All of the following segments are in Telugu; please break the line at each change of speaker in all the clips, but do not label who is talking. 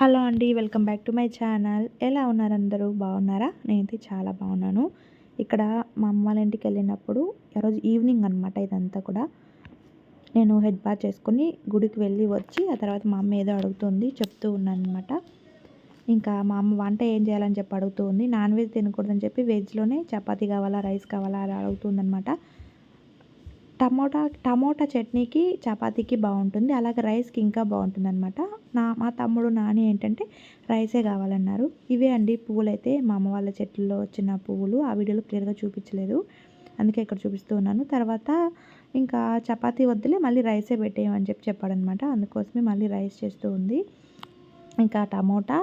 హలో అండి welcome back to my channel. ఎలా ఉన్నారు అందరూ? బాగున్నారా? నేనైతే చాలా బాగున్నాను. ఇక్కడ మా అమ్మ వాళ్ళ ఇంటికి వెళ్ళినప్పుడు ఈరోజు ఈవినింగ్ అనమాట ఇదంతా కూడా. నేను హెడ్ బాత్ చేసుకుని గుడికి వెళ్ళి వచ్చి ఆ తర్వాత మా అమ్మ ఏదో అడుగుతుంది చెప్తూ ఉన్నాను అనమాట ఇంకా మా అమ్మ వంట ఏం చేయాలని చెప్పి అడుగుతుంది. నాన్ వెజ్ తినకూడదని చెప్పి వెజ్లోనే చపాతీ కావాలా రైస్ కావాలా అలా అడుగుతుంది అనమాట టమోటా టమోటా చట్నీకి చపాతీకి బాగుంటుంది. అలాగే రైస్కి ఇంకా బాగుంటుంది అనమాట నా మా తమ్ముడు నాని ఏంటంటే రైసే కావాలన్నారు. ఇవే అండి పువ్వులు అయితే మా అమ్మ వాళ్ళ చెట్లలో వచ్చిన పువ్వులు. ఆ వీడియోలో క్లియర్గా చూపించలేదు. అందుకే ఇక్కడ చూపిస్తూ ఉన్నాను. తర్వాత ఇంకా చపాతీ వద్దులే మళ్ళీ రైసే పెట్టేయమని చెప్పి చెప్పాడనమాట అందుకోసమే మళ్ళీ రైస్ చేస్తూ ఉంది. ఇంకా టమోటా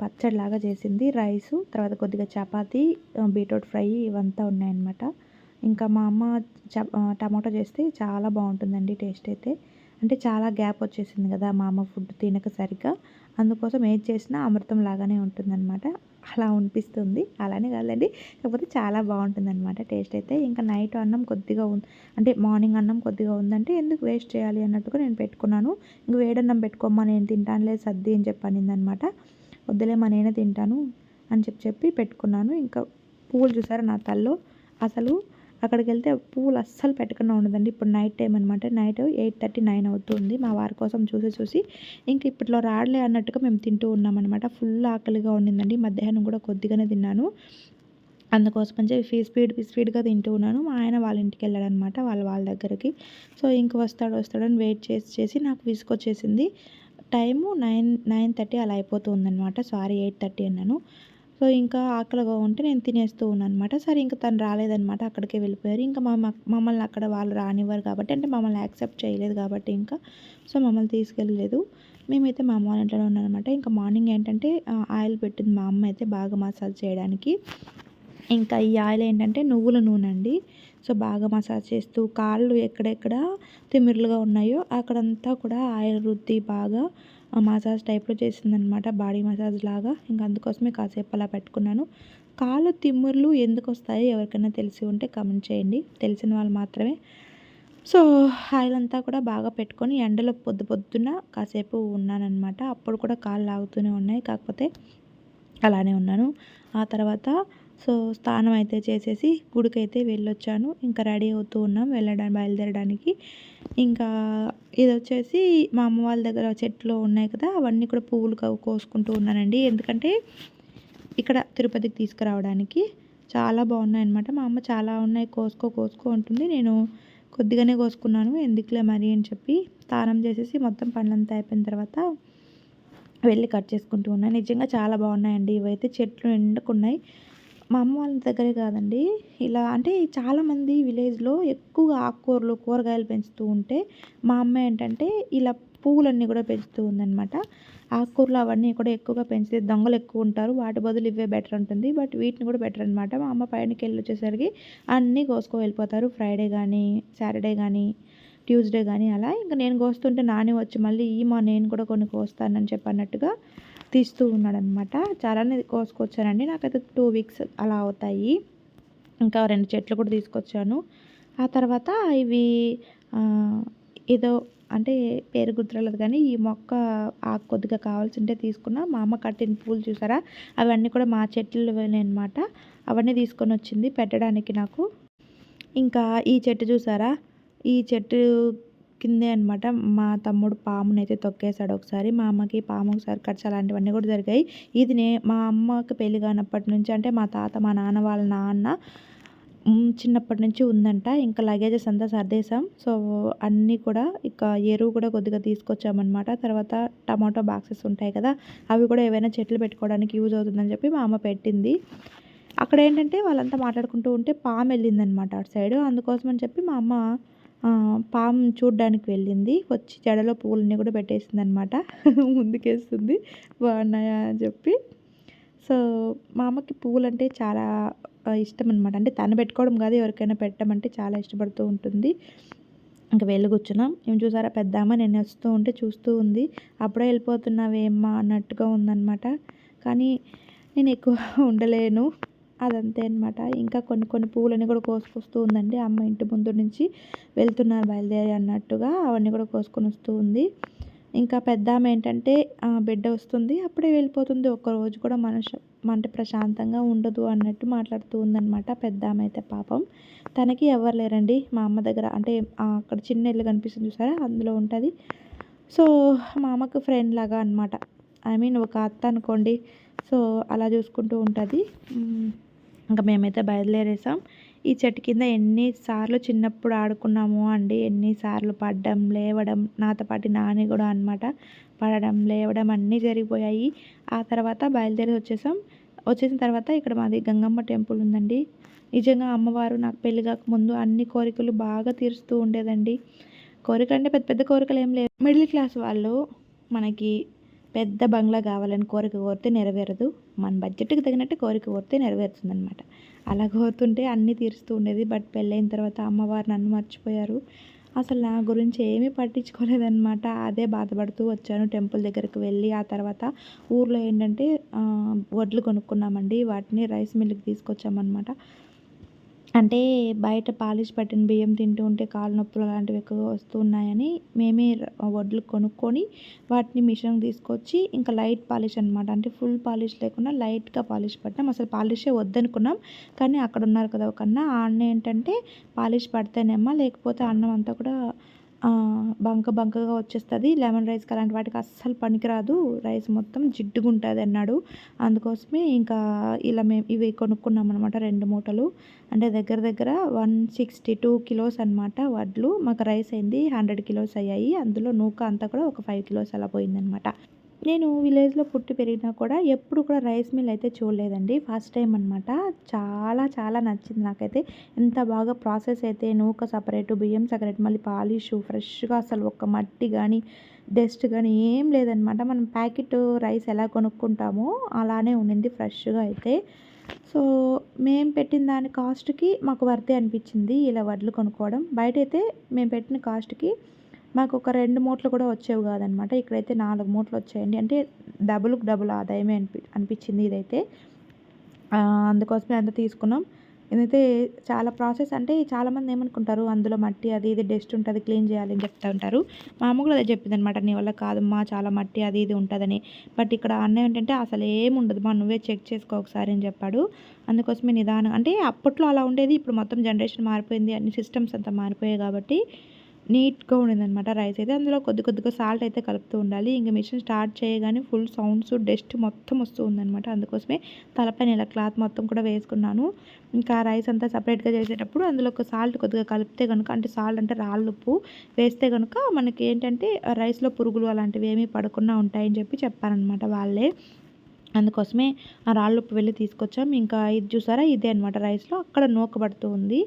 పచ్చడిలాగా చేసింది. రైసు తర్వాత కొద్దిగా చపాతీ బీట్రూట్ ఫ్రై ఇవంతా ఉన్నాయన్నమాట. ఇంకా మా అమ్మ చ టమాటో చేస్తే చాలా బాగుంటుందండి టేస్ట్ అయితే. అంటే చాలా గ్యాప్ వచ్చేసింది కదా మా అమ్మ ఫుడ్ తినక సరిగ్గా. అందుకోసం ఏది చేసినా అమృతం లాగానే ఉంటుందన్నమాట. అలా అనిపిస్తుంది. అలానే కాదండి. కాకపోతే చాలా బాగుంటుందన్నమాట టేస్ట్ అయితే. ఇంకా నైట్ అన్నం కొద్దిగా ఉంది అంటే మార్నింగ్ అన్నం కొద్దిగా ఉందంటే ఎందుకు వేస్ట్ చేయాలి అన్నట్టుగా నేను పెట్టుకున్నాను. ఇంక వేడన్నం పెట్టుకోమ్మా నేను తింటానులే సర్ది అని చెప్పనిందనమాట వద్దులే మా నేనే తింటాను అని చెప్పి చెప్పి పెట్టుకున్నాను. ఇంకా పువ్వులు చూసారా నా తల్లో? అసలు అక్కడికి వెళ్తే పూలు అస్సలు పెట్టకుండా ఉండదండి. ఇప్పుడు నైట్ టైం అనమాట నైట్ ఎయిట్ థర్టీ నైన్ అవుతుంది. మా వారి కోసం చూసి చూసి ఇంక ఇప్పట్లో రాడలే అన్నట్టుగా మేము తింటూ ఉన్నామన్నమాట. ఫుల్ ఆకలిగా ఉండిందండి. మధ్యాహ్నం కూడా కొద్దిగానే తిన్నాను. అందుకోసం అని చెప్పి స్పీడ్ స్పీడ్గా తింటూ ఉన్నాను. మా ఆయన వాళ్ళ ఇంటికి వెళ్ళాడనమాట వాళ్ళ వాళ్ళ దగ్గరికి. సో ఇంక వస్తాడు వస్తాడని వెయిట్ చేసి చేసి నాకు విసుకొచ్చేసింది టైము నైన్ నైన్ థర్టీ అలా అయిపోతుందన్నమాట సారీ ఎయిట్ థర్టీ అన్నాను. సో ఇంకా ఆకలిగా ఉంటే నేను తినేస్తూ ఉన్నాను అనమాట సరే ఇంకా తను రాలేదనమాట అక్కడికే వెళ్ళిపోయారు. ఇంకా మా మమ్మల్ని అక్కడ వాళ్ళు రానివ్వరు కాబట్టి అంటే మమ్మల్ని యాక్సెప్ట్ చేయలేదు కాబట్టి ఇంకా సో మమ్మల్ని తీసుకెళ్ళలేదు. మేమైతే మా అమ్మ వాళ్ళ ఇంట్లోనే అనమాట ఇంకా మార్నింగ్ ఏంటంటే ఆయిల్ పెట్టింది మా అమ్మ అయితే బాగా మసాజ్ చేయడానికి. ఇంకా ఈ ఆయిల్ ఏంటంటే నువ్వుల నూనె అండి. సో బాగా మసాజ్ చేస్తూ కాళ్ళు ఎక్కడెక్కడ తిమిర్లుగా ఉన్నాయో అక్కడంతా కూడా ఆయిల్ రుద్ది బాగా మసాజ్ టైప్లో చేసిందనమాట బాడీ మసాజ్ లాగా. ఇంకా అందుకోసమే కాసేపు అలా పెట్టుకున్నాను. కాళ్ళు తిమ్ముర్లు ఎందుకు వస్తాయో ఎవరికైనా తెలిసి ఉంటే కమెంట్ చేయండి. తెలిసిన వాళ్ళు మాత్రమే. సో ఆయిల్ అంతా కూడా బాగా పెట్టుకొని ఎండలో పొద్దు పొద్దున కాసేపు ఉన్నానన్నమాట. అప్పుడు కూడా కాళ్ళు లాగుతూనే ఉన్నాయి. కాకపోతే అలానే ఉన్నాను. ఆ తర్వాత సో స్నానం అయితే చేసేసి గుడికైతే వెళ్ళొచ్చాను. ఇంకా రెడీ అవుతూ ఉన్నాం. వెళ్ళడానికి బయలుదేరడానికి. ఇంకా ఇది వచ్చేసి మా అమ్మ వాళ్ళ దగ్గర చెట్లు ఉన్నాయి కదా అవన్నీ కూడా పువ్వులు కోసుకుంటూ ఉన్నానండి. ఎందుకంటే ఇక్కడ తిరుపతికి తీసుకురావడానికి చాలా బాగున్నాయి అనమాట మా అమ్మ చాలా ఉన్నాయి కోసుకో కోసుకో ఉంటుంది నేను కొద్దిగానే కోసుకున్నాను. ఎందుకులే మరి అని చెప్పి స్నానం చేసేసి మొత్తం పనులంతా అయిపోయిన తర్వాత వెళ్ళి కట్ చేసుకుంటూ ఉన్నాయి నిజంగా చాలా బాగున్నాయండి. ఇవైతే చెట్లు ఎండుకున్నాయి మా అమ్మ వాళ్ళ దగ్గరే కాదండి. ఇలా అంటే చాలామంది విలేజ్లో ఎక్కువగా ఆకుకూరలు కూరగాయలు పెంచుతూ ఉంటే మా అమ్మ ఏంటంటే ఇలా పువ్వులన్నీ కూడా పెంచుతూ ఉందన్నమాట. ఆకుకూరలు అవన్నీ కూడా ఎక్కువగా పెంచితే దొంగలు ఎక్కువ ఉంటారు. వాటి బదులు ఇవే బెటర్ ఉంటుంది. బట్ వీటిని కూడా బెటర్ అనమాట మా అమ్మ పైనకి వెళ్ళి వచ్చేసరికి అన్నీ కోసుకో వెళ్ళిపోతారు. ఫ్రైడే కానీ సాటర్డే కానీ ట్యూస్డే కానీ అలా ఇంకా నేను కోస్తుంటే నాని వచ్చి మళ్ళీ ఈ మా నేను కూడా కొన్ని కోస్తానని చెప్పి అన్నట్టుగా తీస్తూ ఉన్నాడనమాట చాలానే కోసుకొచ్చానండి నాకైతే టూ వీక్స్ అలా అవుతాయి. ఇంకా రెండు చెట్లు కూడా తీసుకొచ్చాను. ఆ తర్వాత ఇవి ఏదో అంటే పేరు గుర్తురాలేదు కానీ ఈ మొక్క ఆకు కొద్దిగా కావాల్సింటే తీసుకున్న. తీసుకున్నా మా అమ్మ కట్టిన పూలు చూసారా? అవన్నీ కూడా మా చెట్లు అనమాట అవన్నీ తీసుకొని వచ్చింది పెట్టడానికి నాకు. ఇంకా ఈ చెట్టు చూసారా? ఈ చెట్టు కిందే అనమాట మా తమ్ముడు పామునైతే తొక్కేశాడు ఒకసారి. మా అమ్మకి పాము ఒకసారి ఖర్చు అలాంటివన్నీ కూడా జరిగాయి. ఇది నే మా అమ్మకి పెళ్ళి కానప్పటి నుంచి అంటే మా తాత మా నాన్న వాళ్ళ నాన్న చిన్నప్పటి నుంచి ఉందంట. ఇంకా లగేజెస్ అంతా సర్దేశాం. సో అన్నీ కూడా ఇక ఎరువు కూడా కొద్దిగా తీసుకొచ్చామన్నమాట. తర్వాత టమాటో బాక్సెస్ ఉంటాయి కదా అవి కూడా ఏవైనా చెట్లు పెట్టుకోవడానికి యూజ్ అవుతుందని చెప్పి మా అమ్మ పెట్టింది. అక్కడ ఏంటంటే వాళ్ళంతా మాట్లాడుకుంటూ ఉంటే పాము వెళ్ళిందనమాట అటు సైడ్. అందుకోసం అని చెప్పి మా అమ్మ పాము చూడ్డానికి వెళ్ళింది. వచ్చి జడలో పువ్వులన్నీ కూడా పెట్టేసింది అనమాట ముందుకేస్తుంది. బాగున్నాయా అని చెప్పి. సో మా అమ్మకి పువ్వులు అంటే చాలా ఇష్టం అనమాట అంటే తను పెట్టుకోవడం కాదు ఎవరికైనా పెట్టమంటే చాలా ఇష్టపడుతూ ఉంటుంది. ఇంకా వెళ్ళి కూర్చున్నాం. ఏం చూసారా? పెద్దామా నేను వస్తూ ఉంటే చూస్తూ ఉంది. అప్పుడే వెళ్ళిపోతున్నావేమ్మా అన్నట్టుగా ఉందన్నమాట కానీ నేను ఎక్కువ ఉండలేను. అదంతే అనమాట ఇంకా కొన్ని కొన్ని పువ్వులన్నీ కూడా కోసుకొస్తూ ఉందండి. అమ్మ ఇంటి ముందు నుంచి వెళ్తున్నారు బయలుదేరి అన్నట్టుగా అవన్నీ కూడా కోసుకొని వస్తూ ఉంది. ఇంకా పెద్ద ఆమె ఏంటంటే బిడ్డ వస్తుంది. అప్పుడే వెళ్ళిపోతుంది. ఒక్కరోజు కూడా మనసు అంటే ప్రశాంతంగా ఉండదు అన్నట్టు మాట్లాడుతూ ఉందన్నమాట పెద్ద ఆమె అయితే పాపం. తనకి ఎవరు లేరండి. మా అమ్మ దగ్గర అంటే అక్కడ చిన్న ఇల్లు కనిపిస్తుంది చూసారా? అందులో ఉంటుంది. సో మా అమ్మకు ఫ్రెండ్ లాగా అనమాట ఐ మీన్ ఒక అత్త అనుకోండి. సో అలా చూసుకుంటూ ఉంటుంది. ఇంకా మేమైతే బయలుదేరేసాం. ఈ చెట్టు కింద ఎన్నిసార్లు చిన్నప్పుడు ఆడుకున్నాము అండి. ఎన్నిసార్లు పడ్డం లేవడం నాతో పాటు నాని కూడా అనమాట పడడం లేవడం అన్నీ జరిగిపోయాయి. ఆ తర్వాత బయలుదేరి వచ్చేసాం. వచ్చేసిన తర్వాత ఇక్కడ మాది గంగమ్మ టెంపుల్ ఉందండి. నిజంగా అమ్మవారు నాకు పెళ్ళి ముందు అన్ని కోరికలు బాగా తీరుస్తూ ఉండేదండి. కోరికలు అంటే పెద్ద పెద్ద కోరికలు ఏం లేవు. మిడిల్ క్లాస్ వాళ్ళు మనకి పెద్ద బంగ్లా కావాలని కోరిక కోరితే నెరవేరదు. మన బడ్జెట్కి తగినట్టు కోరిక కోరితే నెరవేరుతుంది అనమాట అలా కోరుతుంటే అన్నీ తీరుస్తూ ఉండేది. బట్ పెళ్ళైన తర్వాత అమ్మవారు నన్ను మర్చిపోయారు. అసలు నా గురించి ఏమీ పట్టించుకోలేదన్నమాట. అదే బాధపడుతూ వచ్చాను టెంపుల్ దగ్గరికి వెళ్ళి. ఆ తర్వాత ఊర్లో ఏంటంటే వడ్లు కొనుక్కున్నామండి. వాటిని రైస్ మిల్కి తీసుకొచ్చామన్నమాట. అంటే బయట పాలిష్ పట్టిన బియ్యం తింటూ ఉంటే కాళ్ళ నొప్పులు అలాంటివి ఎక్కువగా వస్తున్నాయని మేమే వడ్లు కొనుక్కొని వాటిని మిషన్ తీసుకొచ్చి ఇంకా లైట్ పాలిష్ అనమాట అంటే ఫుల్ పాలిష్ లేకుండా లైట్గా పాలిష్ పట్టినాం. అసలు పాలిషే వద్దనుకున్నాం. కానీ అక్కడ ఉన్నారు కదా ఒక అన్న ఆ అన్న ఏంటంటే పాలిష్ పడితేనేమో లేకపోతే అన్నం అంతా కూడా బంక బంకగా వచ్చేస్తుంది. లెమన్ రైస్కి అలాంటి వాటికి అస్సలు పనికిరాదు. రైస్ మొత్తం జిడ్డుగా ఉంటుంది అన్నాడు. అందుకోసమే ఇంకా ఇలా మేము ఇవి కొనుక్కున్నాం అనమాట రెండు మూటలు. అంటే దగ్గర దగ్గర వన్ సిక్స్టీ టూ కిలోస్ అనమాట వడ్లు. మాకు రైస్ అయింది హండ్రెడ్ కిలోస్ అయ్యాయి. అందులో నూక అంతా కూడా ఒక ఫైవ్ కిలోస్ అలా పోయిందనమాట నేను విలేజ్లో పుట్టి పెరిగినా కూడా ఎప్పుడు కూడా రైస్ మిల్ అయితే చూడలేదండి. ఫస్ట్ టైం అనమాట చాలా చాలా నచ్చింది నాకైతే. ఎంత బాగా ప్రాసెస్ అయితే నూక సపరేటు బియ్యం సపరేట్ మళ్ళీ పాలిష్ ఫ్రెష్గా అసలు ఒక్క మట్టి కానీ డస్ట్ కానీ ఏం లేదనమాట మనం ప్యాకెట్ రైస్ ఎలా కొనుక్కుంటామో అలానే ఉండింది ఫ్రెష్గా అయితే. సో మేము పెట్టిన దాని కాస్ట్కి మాకు వర్తే అనిపించింది ఇలా వడ్లు కొనుక్కోవడం. బయట అయితే మేము పెట్టిన కాస్ట్కి మాకు ఒక రెండు మూటలు కూడా వచ్చేవి కాదనమాట. ఇక్కడైతే నాలుగు మూటలు వచ్చాయండి. అంటే డబుల్కి డబుల్ ఆదాయమే అనిపి అనిపించింది ఇదైతే. అందుకోసమే అంత తీసుకున్నాం. ఇదైతే చాలా ప్రాసెస్ అంటే చాలామంది ఏమనుకుంటారు అందులో మట్టి అది ఇది డస్ట్ ఉంటుంది క్లీన్ చేయాలి అని చెప్తూ ఉంటారు. మా అమ్మ కూడా అదే చెప్పింది అనమాట నీ వల్ల కాదమ్మా చాలా మట్టి అది ఇది ఉంటుందని. బట్ ఇక్కడ అన్న ఏంటంటే అసలు ఏముండదు మా నువ్వే చెక్ చేసుకో ఒకసారి అని చెప్పాడు. అందుకోసమే నిదానం అంటే అప్పట్లో అలా ఉండేది ఇప్పుడు మొత్తం జనరేషన్ మారిపోయింది అన్ని సిస్టమ్స్ అంతా మారిపోయాయి కాబట్టి నీట్గా ఉండిందనమాట రైస్ అయితే. అందులో కొద్ది కొద్దిగా సాల్ట్ అయితే కలుపుతూ ఉండాలి. ఇంకా మిషన్ స్టార్ట్ చేయగానే ఫుల్ సౌండ్స్ డస్ట్ మొత్తం వస్తూ ఉందనమాట అందుకోసమే తలపైన ఇలా క్లాత్ మొత్తం కూడా వేసుకున్నాను. ఇంకా రైస్ అంతా సపరేట్గా చేసేటప్పుడు అందులో ఒక సాల్ట్ కొద్దిగా కలిపితే కనుక అంటే సాల్ట్ అంటే రాళ్ళుప్పు వేస్తే కనుక మనకి ఏంటంటే రైస్లో పురుగులు అలాంటివి ఏమీ పడకుండా ఉంటాయని చెప్పి చెప్పారనమాట వాళ్ళే. అందుకోసమే ఆ రాళ్ళుప్పు వెళ్ళి తీసుకొచ్చాం. ఇంకా ఇది చూసారా? ఇదే అనమాట రైస్లో. అక్కడ నూకబడుతూ ఉంది.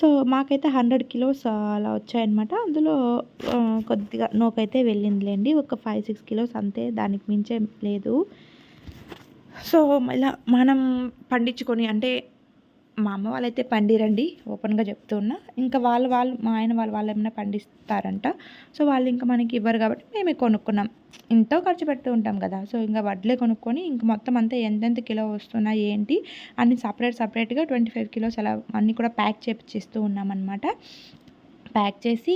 సో మాకైతే హండ్రెడ్ కిలోస్ అలా వచ్చాయన్నమాట. అందులో కొద్దిగా నోకైతే వెళ్ళిందిలేండి. ఒక ఫైవ్ సిక్స్ కిలోస్ అంతే దానికి మించే లేదు. సో ఇలా మనం పండించుకొని అంటే మా అమ్మ వాళ్ళైతే పండిరండి ఓపెన్గా చెప్తున్నా. ఇంకా వాళ్ళు వాళ్ళు మా ఆయన వాళ్ళు వాళ్ళు ఏమైనా పండిస్తారంట. సో వాళ్ళు ఇంకా మనకి ఇవ్వరు కాబట్టి మేమే కొనుక్కున్నాం. ఎంతో ఖర్చు పెడుతూ ఉంటాం కదా సో ఇంకా వడ్లే కొనుక్కొని ఇంక మొత్తం అంతా ఎంతెంత కిలో వస్తున్నాయి ఏంటి అన్ని సపరేట్ సపరేట్గా ట్వంటీ ఫైవ్ కిలోస్ అలా అన్నీ కూడా ప్యాక్ చేపిస్తూ ఉన్నామన్నమాట. ప్యాక్ చేసి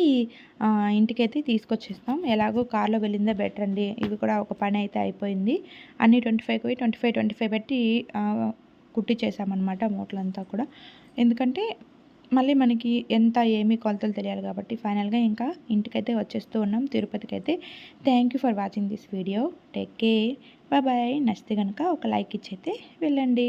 ఇంటికైతే తీసుకొచ్చేస్తాం. ఎలాగో కార్లో వెళ్ళిందే బెటర్ అండి. ఇది కూడా ఒక పని అయితే అయిపోయింది. అన్నీ ట్వంటీ ఫైవ్ పోయి ట్వంటీ ఫైవ్ ట్వంటీ ఫైవ్ పెట్టి కుట్టించేసామన్నమాట మూటలంతా కూడా. ఎందుకంటే మళ్ళీ మనకి ఎంత ఏమి కొలతలు తెలియాలి కాబట్టి ఫైనల్గా ఇంకా ఇంటికైతే వచ్చేస్తూ ఉన్నాం. తిరుపతికి అయితే thank you for watching this video. Take care. Bye నచ్చితే కనుక ఒక లైక్ ఇచ్చైతే వెళ్ళండి.